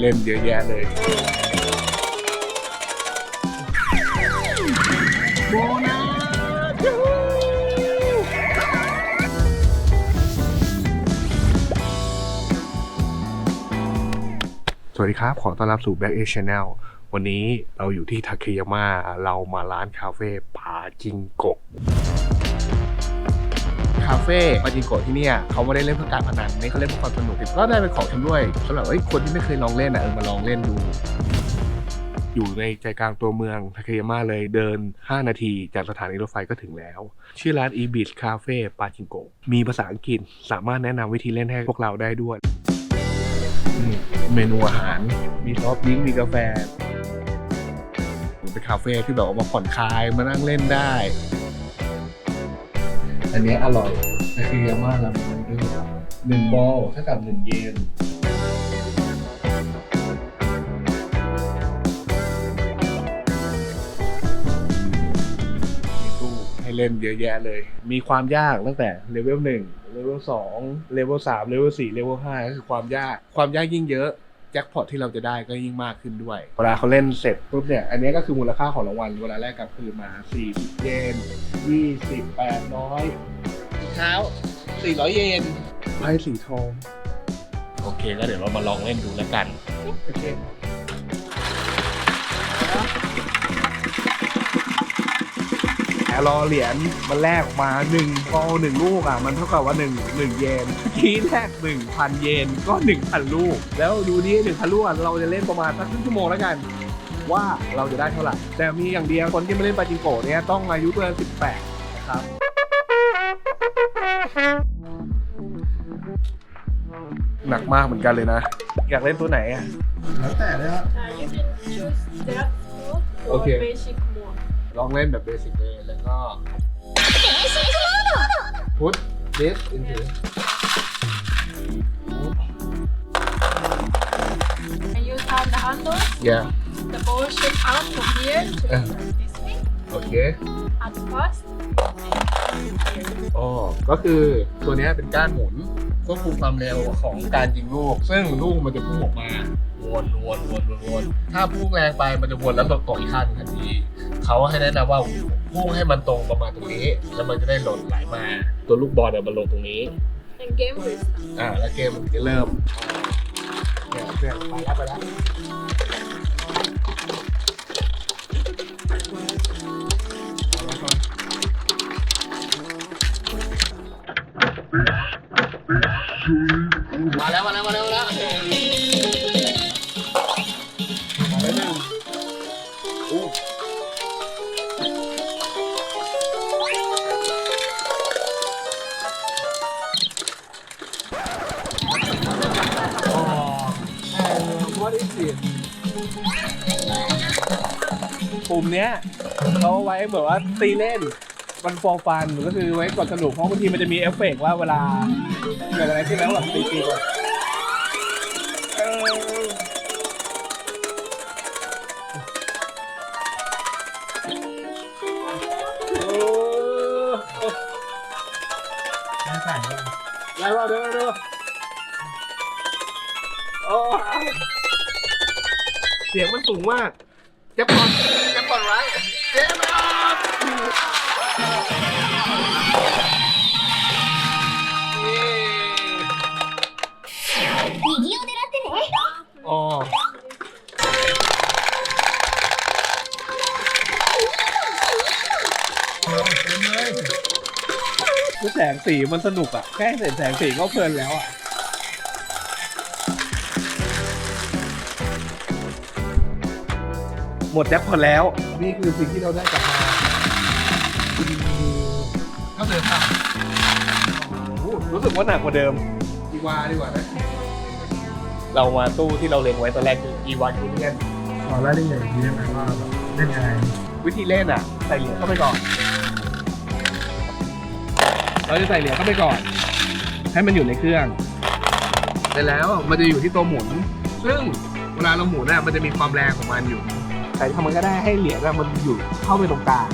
เล่นเยอะแยะเลยโบนัสสวัสดีครับ ขอต้อนรับสู่ Back A Channel วันนี้เราอยู่ที่ทาเคยาม่าเรามาร้านคาเฟ่ป่าจิงโกาเฟ่ปาจิงโกะที่เนี่ยเขาไม่ได้เล่นเพื่อการพนันนี่เขาเล่นเพื่อความสนุกก็ได้เป็นของชำร่วยสำหรับเอ้คนที่ไม่เคยลองเล่นอะเออมาลองเล่นดู อยู่ในใจกลางตัวเมืองทาเคยาม่าเลยเดิน 5 นาทีจากสถานีรถไฟก็ถึงแล้ว ชื่อร้าน e b i s Cafe ปาจิงโกะมีภาษาอังกฤษสามารถแนะนำวิธีเล่นให้พวกเราได้ด้วยนี่เมนูอาหารมีซอฟต์ดริงก์มีกาแฟเป็นคาเฟ่ที่แบบว่ามาผ่อนคลายมานั่งเล่นได้ อันนี้อร่อยแต่คือยาม่าลาเมนด้วยหนึ่งบอลเท่ากับหนึ่งเยนมีตู้ให้เล่นเยอะแยะเลย มีความยากตั้งแต่เลเวลหนึ่งเลเวลสองเลเวลสามเลเวลสี่เลเวลห้าก็คือความยาก ความยากยิ่งเยอะ แจ็คพอตที่เราจะได้ก็ยิ่งมากขึ้นด้วย เวลาเขาเล่นเสร็จปุ๊บเนี่ย อันนี้ก็คือมูลค่าของรางวัลเวลาแรกกลับคืนมา 40 เยน 20 800เช้า 400 เยนไพ่สีทอง โอเคก็เดี๋ยวเรามาลองเล่นดูแล้วกัน โอเค รอเหรียญมันแลกออกมาหนึ่งพอหนึ่งลูกอะมันเท่ากับว่าหนึ่งหนึ่งเยนเมื่อกี้แลกหนึ่งพันเยนก็หนึ่งพันลูก แล้วดูนี่หนึ่งพันลูกอะเราจะเล่นประมาณสักครึ่งชั่วโมงแล้วกันว่าเราจะได้เท่าไหร่ แต่มีอย่างเดียวคนที่มาเล่นปาจิงโกะเนี่ยต้องอายุเกินสิบแปดนะครับ หนักมากเหมือนกันเลยนะ อยากเล่นตัวไหนอะ แล้วแต่เลยครับ Uh, you can choose that mode or Okay. basic mode. ลองเล่นแบบเบสิกเลยแล้วก็ put this into And you turn the handle, yeah the ball shoot out from here to Uh. this way. โอเค At first, อ๋อก็คือตัวเนี้ยเป็นก้านหมุนควบคุมความเร็วของการยิงลูก ซึ่งลูกมันจะพุ่งออกมาวนวนวนวนวนถ้าพุ่งแรงไปมันจะวนแล้วหล่นตกอีกข้างหนึ่งทันที เขาให้แนะนำว่าพุ่งให้มันตรงประมาณตรงนี้ แล้วมันจะได้หล่นไหลมา ตัวลูกบอลเนี่ยมันลงตรงนี้ and game will start. อ่า แล้วเกมมันจะเริ่มเนี่ยเนี่ยไปแล้วไปแล้วมาแล้วมาแล้วมาแล้วมาแล้วมาแล้ว what is it ปุ่มเนี้ยเขาไว้แบบว่าตีเล่นมันฟอร์ฟันก็คือไว้กดสนุกเพราะบางทีมันจะมีเอฟเฟกต์ว่าเวลาเกิดอะไรขึ้นแล้วแบบตีตีก่อนเออโอ้ไม่ใส่เลยแล้วเดี๋ยวเดี๋ยวโอ้เสียงมันสูงมากแจ็คพอตแจ็คพอตไรเจ็บปอตอ๋อคือแสงสีมันสนุกอะแค่เห็นแสงสีก็เพลินแล้วอะ หมดแจ็คพอตแล้ว นี่คือสิ่งที่เราได้กลับมาเท่าเดิมค่ะโอ้โหรู้สึกว่าหนักกว่าเดิมอีวาดีกว่านะเรามาตู้ที่เราเล็งไว้ตอนแรกคืออีวายูเนียนขอรายละเอียดอีกทีได้ไหมว่าแบบเล่นยังไงวิธีเล่นอะ ใส่เหรียญเข้าไปก่อน เราจะใส่เหรียญเข้าไปก่อน ให้มันอยู่ในเครื่องเสร็จแล้วมันจะอยู่ที่ตัวหมุน ซึ่งเวลาเราหมุนอะมันจะมีความแรงของมันอยู่ ใส่ทำมันก็ได้ให้เหรียญอะมันอยู่เข้าไปตรงกลาง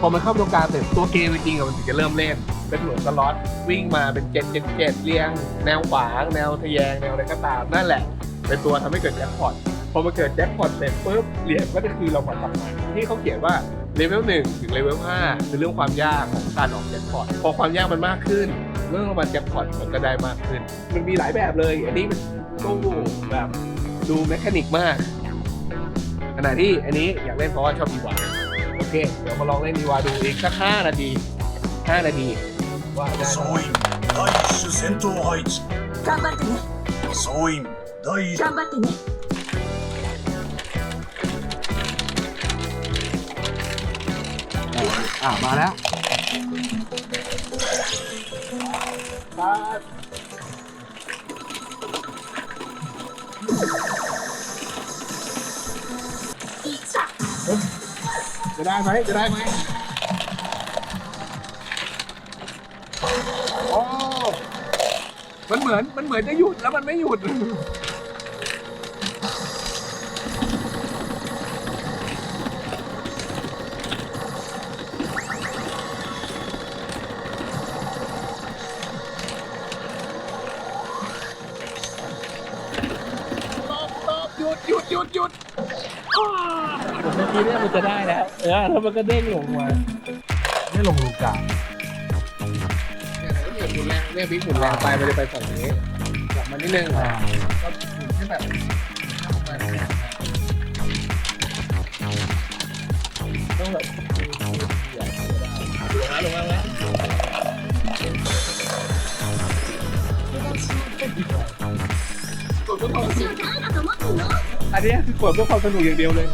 พอมันเข้าไปตรงกลางเสร็จตัวเกมจริงๆอะมันถึงจะเริ่มเล่น เป็นเหมือนสล็อตวิ่งมาเป็นเจ็ดเจ็ดเจ็ดเรียง แนวขวางแนวทะแยงแนวอะไรก็ตามนั่นแหละ เป็นตัวทำให้เกิดแจ็คพอตพอมาเกิดแจ็คพอตเสร็จปุ๊บเหรียญก็จะคือเราผ่อนกลับมาที่เขาเขียนว่าเลเวลหนึ่งถึงเลเวลห้าคือเรื่องความยากของการออกแจ็คพอตพอความยากมันมากขึ้น เรื่องมันแจ็คพอตมันก็ได้มากขึ้น มันมีหลายแบบเลย อันนี้มันตู้แบบดูแมคานิกมาก ขณะที่อันนี้อยากเล่นเพราะว่าชอบอีวาโอเค เดี๋ยวมาลองเล่นอีวาดูอีกสัก5นาที 5 นาที ว่าได้ไหม 総員第一種戦闘配置頑張ってね総員第一頑張ってね อ่ามาแล้ว จะได้ไหมจะได้ไหมโอ้มันเหมือนมันเหมือนจะหยุดแล้วมันไม่หยุด หยุดหยุดหยุดหยุด ผมเมื่อกี้เนี่ยมันจะได้แล้วเออแล้วมันก็เด้งลงมาไม่ลงลูกกาเนี่ยเนี่ยหมุนแรงเนี่ยบิ๊กหมุนแรงไปมันจะไปฝั่งนี้กลับมานิดนึงอ่าก็หมุนให้แบบต้องแบบลงแล้วลงแล้วลงแล้วกดเพื่อความสนุกอันเนี้ยคือกดเพื่อความสนุกอย่างเดียวเลย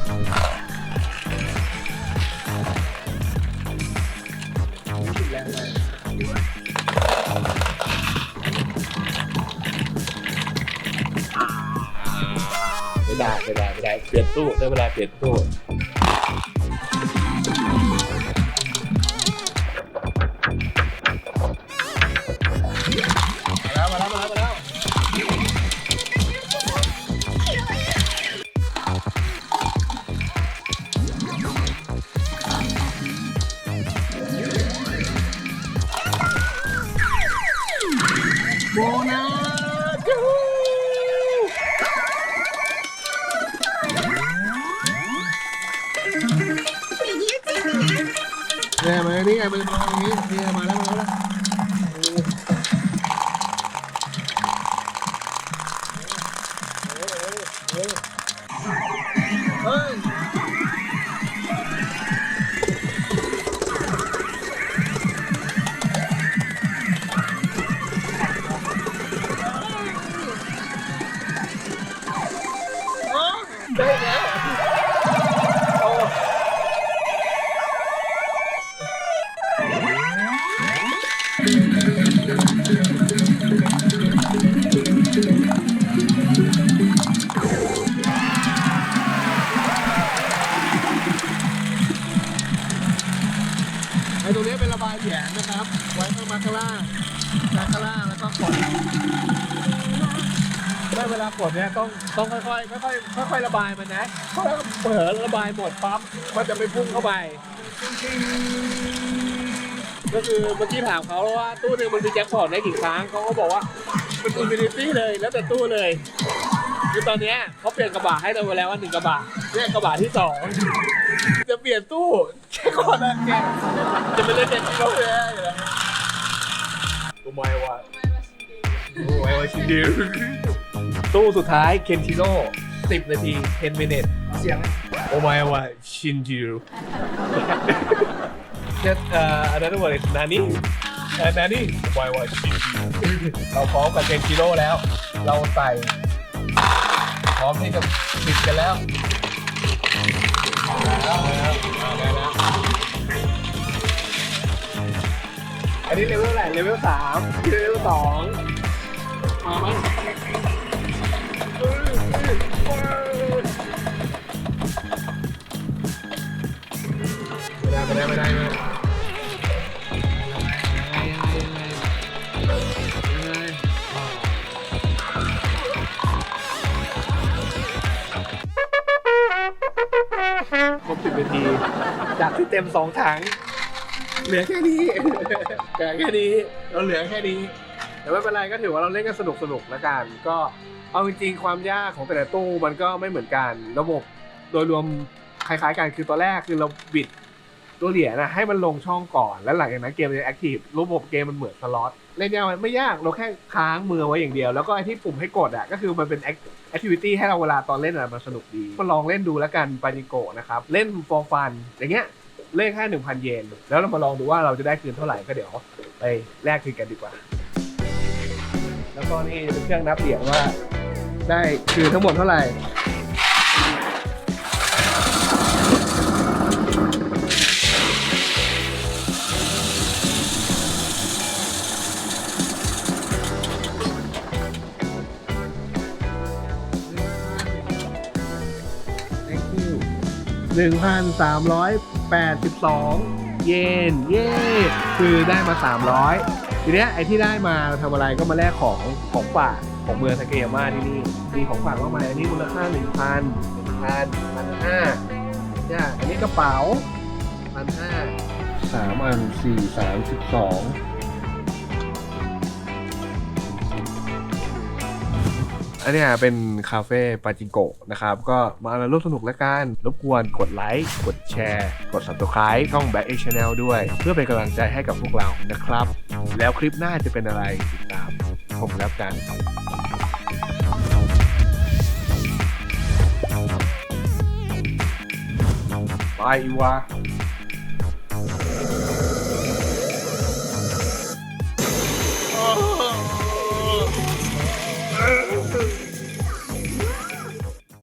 วลาเวลาเปลี่ยนตู้ได้เวลาเปลี่ยนตู้ ไวไอ้ตรงนี้เป็นระบายแหยงนะครับ ไว้ข้างมาข้างล่างข้างล่างแล้วก็กด ได้เวลากดเนี่ยต้องต้องค่อยๆค่อยๆค่อยๆระบายมันนะเพราะถ้าเผลอระบายหมดปั๊บมันจะไม่พุ่งเข้าไป ก็คือเมื่อกี้ถามเขาว่าตู้หนึงมันมีแจ็คพอตได้กี่ครั้งเขาก็บอกว่ามันอินฟินิตี้เลยแล้วแต่ตู้เลยคือตอนนี้เขาเปลี่ยนกระบะให้เราไปแล้วว่าหนึ่งกระบะเนี่ยกระบะที่สองจะเปลี่ยนตู้แจ็คพอตนั่นไงจะไปเล่นเด็กที่เขาเลยโอ้ไม่ว่าโอ้ไม่ว่าชินดิว ตู้สุดท้ายเคนชิโร่10นาที10 minutes เสียงโอ้ไม่ว่าชินจิว That uh, another word is nani เอ่อ nani why was she เราพร้อมกับเจนจิโร่แล้ว เราใส่พร้อมที่จะบิดกันแล้วแล้วแล้วแล้วอันนี้เลเวลอะไรเลเวลสามเลเวลสองมามั้งไม่ ไม่ได้ไม่ได้ไม่ได้ครบสิบนาที จากที่เต็มสองถัง เหลือแค่นี้ เหลือแค่นี้ เราเหลือแค่นี้ แต่ไม่เป็นไรก็ถือว่าเราเล่นกันสนุกสนุกแล้วกัน ก็ เอาจริงๆความยากของแต่ละตู้มันก็ไม่เหมือนกัน ระบบโดยรวมคล้ายๆกันคือตอนแรกคือเราบิดตัวเหรียญนะให้มันลงช่องก่อนแล้วหลังจากนั้นเกมจะแอคทีฟระบบเกมมันเหมือนสล็อตเล่นยากไม่ยากเราแค่ค้างมือไว้อย่างเดียว แล้วก็ไอที่ปุ่มให้กดอะก็คือมันเป็นแอคทิวิตี้ให้เราเวลาตอนเล่นอะมันสนุกดีมาลองเล่นดูแล้วกันปาจิโกะนะครับ เล่น for fun อย่างเงี้ยเล่นแค่1,000เยน แล้วเรามาลองดูว่าเราจะได้คืนเท่าไหร่ก็เดี๋ยวไปแลกคืนกันดีกว่า แล้วก็นี่เป็นเครื่องนับเหรียญว่า ได้คืนทั้งหมดเท่าไหร่ Thank you หนึ่งพันสามร้อยแปดสิบสองเยน เย้คือได้มาสามร้อยทีเนี้ยไอ้ที่ได้มาทำอะไรก็มาแลกของของฝาก ของเมืองทาเกยาม่าที่นี่มีของฝากมากมายอันนี้มูลค่าหนึ่งพันหนึ่งพันพันห้าเนี่ยอันนี้กระเป๋าพันห้าสามอันสี่สามสิบสองอันนี้เป็นคาเฟ่ปาจิงโกะนะครับ ก็มาร่วมสนุกแล้วกันรบกวนกดไลค์ กดแชร์ กด subscribe ช่อง Back X Channel ด้วย เพื่อเป็นกำลังใจให้กับพวกเรานะครับ แล้วคลิปหน้าจะเป็นอะไรติดตาม ผมแล้วกันไปวะ